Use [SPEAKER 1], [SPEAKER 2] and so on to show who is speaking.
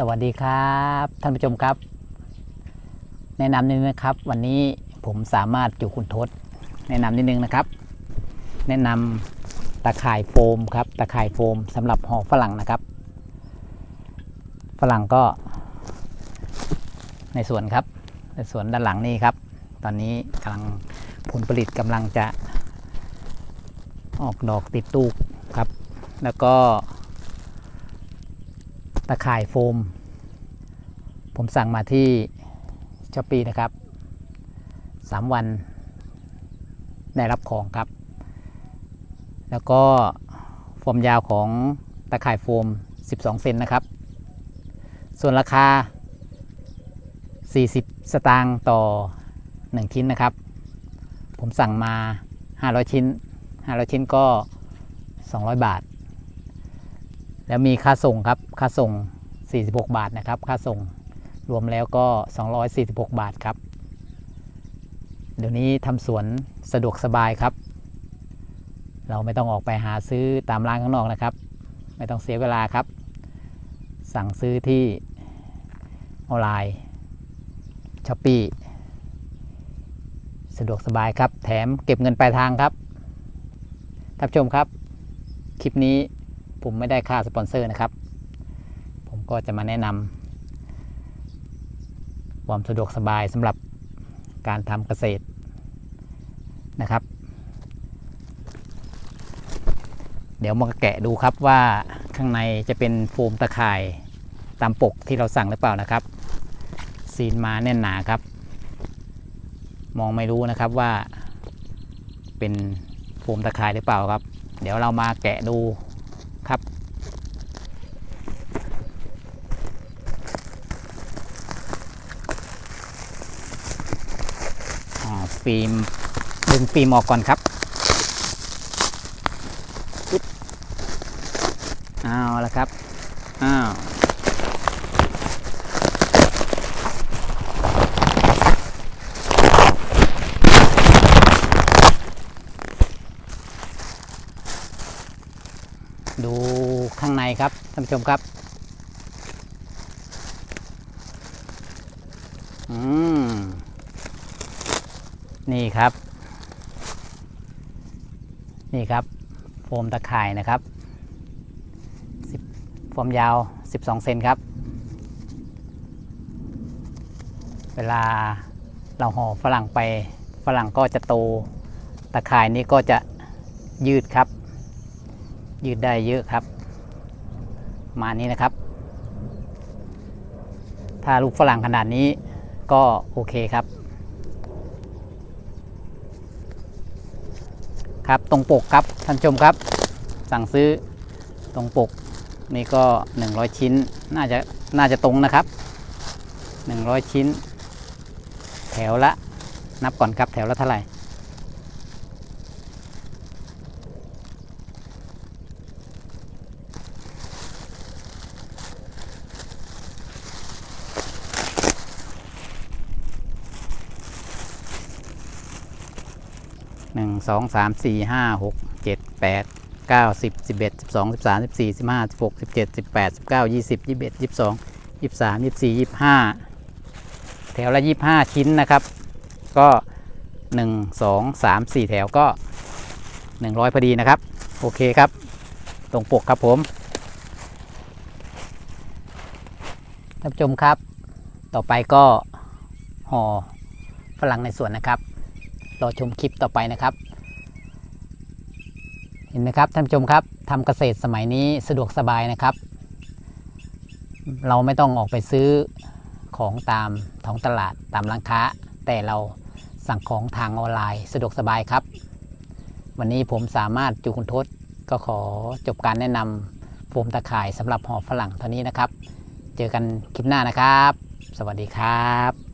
[SPEAKER 1] สวัสดีครับ ท่านผู้ชมครับ แนะนำนิดนึงนะครับ วันนี้ผมสามารถอยู่คุณทศแนะนำนิดนึงนะครับ แนะนำตะข่ายโฟมครับ ตะข่ายโฟมสำหรับห่อฝรั่งนะครับ ฝรั่งก็ ในสวนครับ ในสวนด้านหลังนี่ครับ ตอนนี้กำลังผลผลิตกำลังจะ ออกดอกติดลูกครับ แล้วก็ ตะข่ายโฟม ผมสั่งมาที่ช้อปปีนะครับ 3 วันได้รับของครับ แล้วก็โฟมยาวของตะข่ายโฟม 12 เซนนะครับ ส่วนราคา 40 สตางค์ต่อ 1 ชิ้นนะครับ ผมสั่งมา 500 ชิ้น 500 ชิ้นก็ 200 บาท แล้วมีค่าส่งครับ ค่าส่ง 46 บาทนะครับ ค่าส่งรวมแล้วก็ 246 บาทครับ เดี๋ยวนี้ทำสวนสะดวกสบายครับ เราไม่ต้องออกไปหาซื้อตามร้านข้างนอกนะครับ ไม่ต้องเสียเวลาครับ สั่งซื้อที่ออนไลน์ช้อปปีสะดวกสบายครับ แถมเก็บเงินปลายทางครับท่านผู้ชมครับ คลิปนี้ ผมไม่ได้ค่าสปอนเซอร์นะครับ ผมก็จะมาแนะนำความสะดวกสบายสำหรับการทำเกษตรนะครับ เดี๋ยวมาแกะดูครับว่าข้างในจะเป็นโฟมตะข่ายตามปกที่เราสั่งหรือเปล่านะครับ ซีนมาแน่นหนาครับ มองไม่รู้นะครับว่าเป็นโฟมตะข่ายหรือเปล่าครับ เดี๋ยวเรามาแกะดูครับ อ่า ฟิล์มดึงฟิล์มออกก่อนครับปึ๊บเอาละครับอ้าวดูข้างในครับท่านผู้ชมครับ นี่ครับ นี่ครับ โฟมตะข่ายนะครับโฟมยาว 12 เซนครับ เวลาเราห่อฝรั่งไปฝรั่งก็จะโต ตะข่ายนี้ก็จะยืดครับ ยืดได้เยอะครับ มานี้นะครับ ถ้าลูกฝรั่งขนาดนี้ก็โอเคครับ ครับตรงปกครับท่านชมครับ สั่งซื้อตรงปกนี่ก็ 100 ชิ้นน่าจะน่าจะตรงนะครับ 100 ชิ้น แถวละนับก่อนครับแถวละเท่าไหร่ หนึ่งสองสามสี่ห้าหกเจ็ดแปดเก้าสิบสิบเอ็ดสิบสองสิบสามสิบสี่สิบห้าสิบหกสิบเจ็ดสิบแปดสิบเก้ายี่สิบยี่สิบเอ็ดยี่สิบสองยี่สิบสามยี่สิบสี่ยี่สิบห้าแถวละยี่สิบห้าชิ้นนะครับ ก็หนึ่งสองสามสี่แถวก็หนึ่งร้อยพอดีนะครับ โอเคครับ ตรงปกครับผมท่านผู้ชมครับ ต่อไปก็ห่อฝรั่งในสวนนะครับ รอชมคลิปต่อไปนะครับ เห็นไหมครับท่านผู้ชมครับทำเกษตรสมัยนี้สะดวกสบายนะครับ เราไม่ต้องออกไปซื้อของตามท้องตลาดตามร้านค้า แต่เราสั่งของทางออนไลน์สะดวกสบายครับ วันนี้ผมสามารถจูคุณทศก็ขอจบการแนะนำโฟมตะข่ายสำหรับห่อฝรั่งเท่านี้นะครับ เจอกันคลิปหน้านะครับ สวัสดีครับ